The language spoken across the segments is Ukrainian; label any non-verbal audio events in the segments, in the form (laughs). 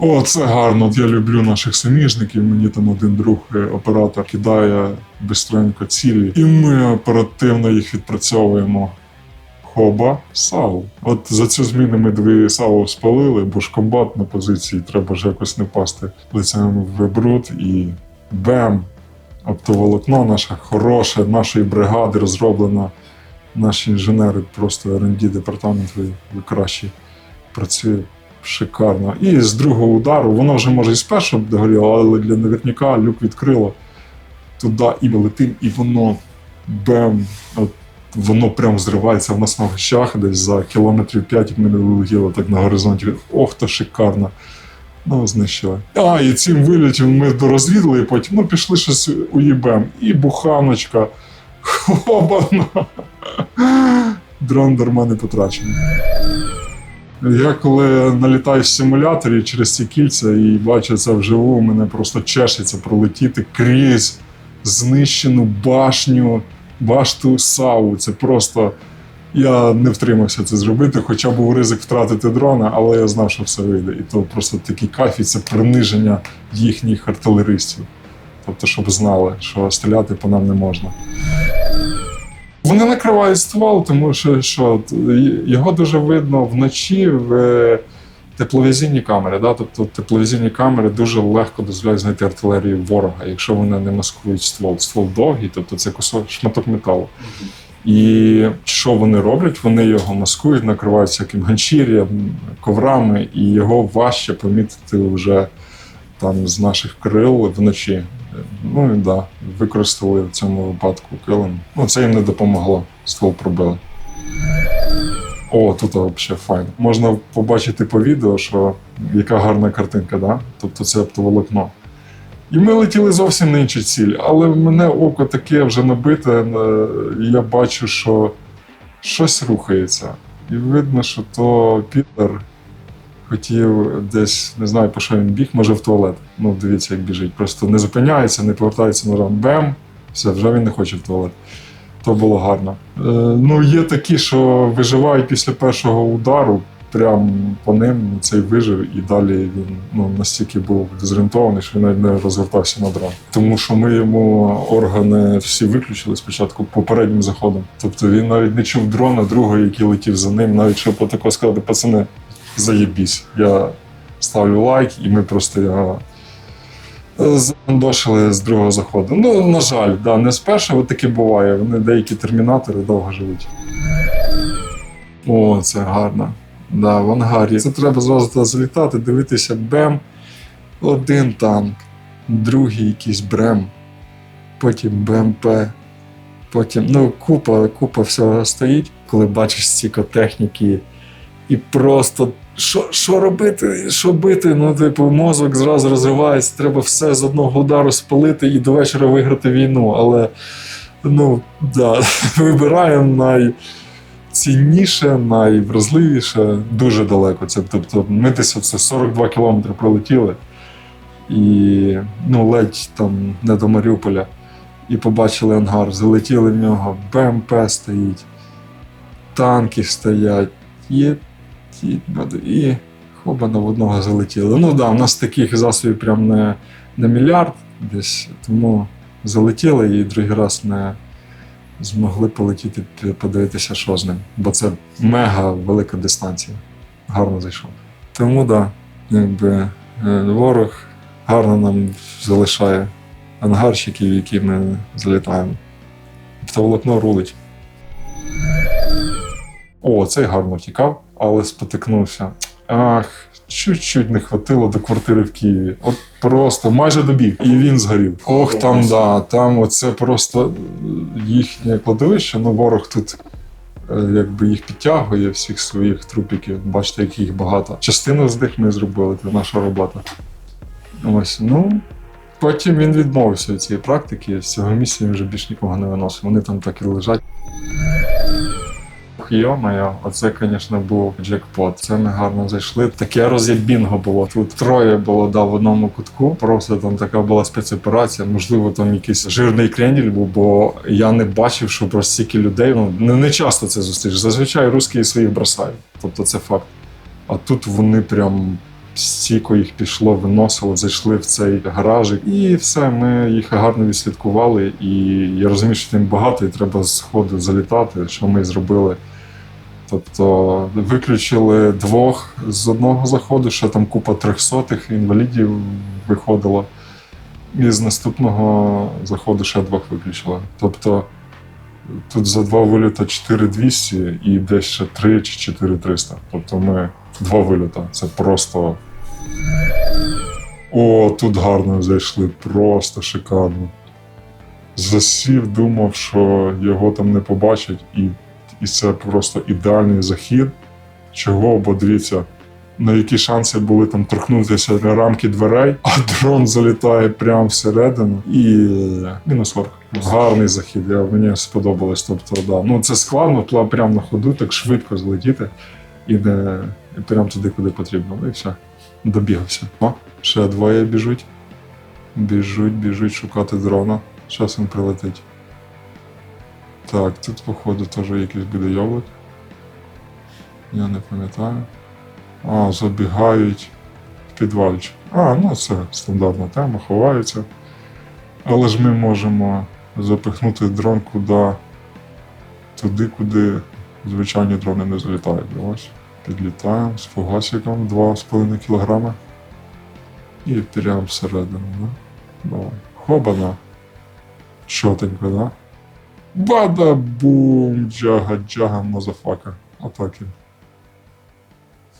О, це гарно. Я люблю наших суміжників. Мені там один друг, е, оператор, кидає бистренько цілі, і ми оперативно їх відпрацьовуємо. Хоба, САУ. От за цю зміну ми дві САУ спалили, бо ж комбат на позиції, треба ж якось не впасти лицем в бруд і бем! Оптоволокно наше хороше, нашої бригади розроблено. Наші інженери, просто R&D департамент, ви, ви кращі. Працює шикарно. І з другого удару, воно вже може і з першого б догоріло, але для наверняка люк відкрило. Туди і ми летим, і воно бем. Воно прям зривається в нас на гощах десь за кілометрів 5, як ми не вилетіли так на горизонті. Ох, то шикарно. Ну, знищили. А, і цим вилітом ми дорозвідали, і потім ну, пішли щось уїбем. І буханочка. Хобана. Дрон дарма не потрачений. Я коли налітаю в симуляторі через ці кільця і бачу це вживу, мене просто чешеться пролетіти крізь знищену башню, башту САУ. Це просто. Я не втримався це зробити, хоча був ризик втратити дрона, але я знав, що все вийде. І то просто такий кайф, і це приниження їхніх артилеристів. Тобто, щоб знали, що стріляти по нам не можна. Вони накривають ствол, тому що, що його дуже видно вночі в е, тепловізійні камери. Да? Тобто тепловізійні камери дуже легко дозволяють знайти артилерію ворога, якщо вони не маскують ствол. Ствол довгий, тобто це кусок шматок металу. І що вони роблять? Вони його маскують, накривають всяким ганчір'ям, коврами, і його важче помітити вже там з наших крил вночі. Ну і да, використали в цьому випадку килим. Ну, це їм не допомогло, ствол пробили. О, тут взагалі файно. Можна побачити по відео, що яка гарна картинка, да? Тобто це оптоволокно. І ми летіли зовсім на іншу ціль, але в мене око таке вже набите, е, і я бачу, що щось рухається. І видно, що то Пітер хотів десь, не знаю, по що він біг, може в туалет. Ну, дивіться, як біжить. Просто не зупиняється, не повертається на ран. Бем, все, вже він не хоче в туалет. То було гарно. Е, ну, є такі, що виживають після першого удару, прям по ним цей вижив, і далі він ну, настільки був дезорієнтований, що він навіть не розвертався на дрон. Тому що ми йому органи всі виключили спочатку попереднім заходом. Тобто він навіть не чув дрона, другого, який летів за ним, навіть щоб отако сказати, пацани, заєбісь. Я ставлю лайк, і ми просто його Зандошили з другого заходу. Ну, на жаль, да, не з першого таке буває. Вони деякі термінатори довго живуть. О, це гарно. Да, в ангарі. Це треба зразу туди залітати, дивитися бем. Один танк, другий якийсь брем, потім БМП, потім. Ну, купа, купа всього стоїть, коли бачиш стільки техніки, і просто що, що робити, що бити? Ну, типу, мозок зразу розривається, треба все з одного удару спалити і до вечора виграти війну. Але ну, да, (laughs) вибираємо найцінніше, найвразливіше, дуже далеко. Це, тобто, ми десь оце 42 кілометри пролетіли і ну, ледь там не до Маріуполя. І побачили ангар, залетіли в нього, БМП стоїть, танки стоять, є ті, і хобана в одного залетіли. Ну так, да, у нас таких засобів прям не, не мільярд десь, тому залетіли і другий раз не змогли полетіти, подивитися, що з ним. Бо це мега велика дистанція. Гарно зайшов. Тому так, да, якби е, ворог гарно нам залишає ангарщиків, які ми залітаємо. Автоволокно рулить. О, цей гарно втікав, але спотикнувся. Ах, чуть-чуть не хватило до квартири в Києві. От просто майже добіг. І він згорів. Ох, там, да, там оце просто їхнє кладовище. Ну, ворог тут е, якби їх підтягує, всіх своїх трупіків. Бачите, як їх багато. Частину з них ми зробили, це наша робота. Ось, ну. Потім він відмовився від цієї практики, з цього місця він вже більш нікого не виносив. Вони там так і лежать. Ох, Йо-моє, оце, звісно, був джекпот. Це ми гарно зайшли. Таке роз'єбінго було. Тут троє було да, в одному кутку. Просто там така була спецоперація. Можливо, там якийсь жирний крендель був, бо я не бачив, що просто стільки людей. Ну не, не часто це зустріч. Зазвичай русські своїх бросають. Тобто це факт. А тут вони прям стійко їх пішло, виносило, зайшли в цей гаражик, і все, ми їх гарно відслідкували. І я розумію, що тим багато, і треба з ходу залітати, що ми зробили. Тобто виключили двох з одного заходу, ще там купа трьохсотих інвалідів виходило. І з наступного заходу ще двох виключили. Тобто тут за два виліта 4200 і десь ще 3 чи 4300. Тобто ми два виліта. Це просто. О, тут гарно зайшли, просто шикарно. Засів, думав, що його там не побачать, і, і це просто ідеальний захід. Чого? Бо дивіться, на які шанси були там торкнутися на рамки дверей, а дрон залітає прямо всередину і мінус орк. Гарний захід, я, мені сподобалось. Тобто, да. ну, це складно, прямо на ходу, так швидко злетіти і не прямо туди, куди потрібно. Ну і все. Добігався. О, ще двоє біжуть. Біжуть, біжуть шукати дрона. Зараз він прилетить. Так, тут, походу, теж якийсь буде йоблик. Я не пам'ятаю. А, забігають підвальчик. А, ну це стандартна тема, ховаються. Але ж ми можемо запихнути дрон куди, туди, куди звичайні дрони не залітають. Ось. Підлітаємо з фугасиком 2,5 кг. І прямо всередину, да? Давай. Хобана. Чотенько, да? Бада-бум! Джага-джага, мазафака. Атаки.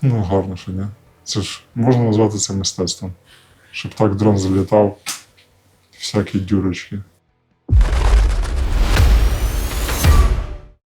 Ну, гарно, що ні. Це ж можна назвати це мистецтвом. Щоб так дрон залітав, всякі дюрочки.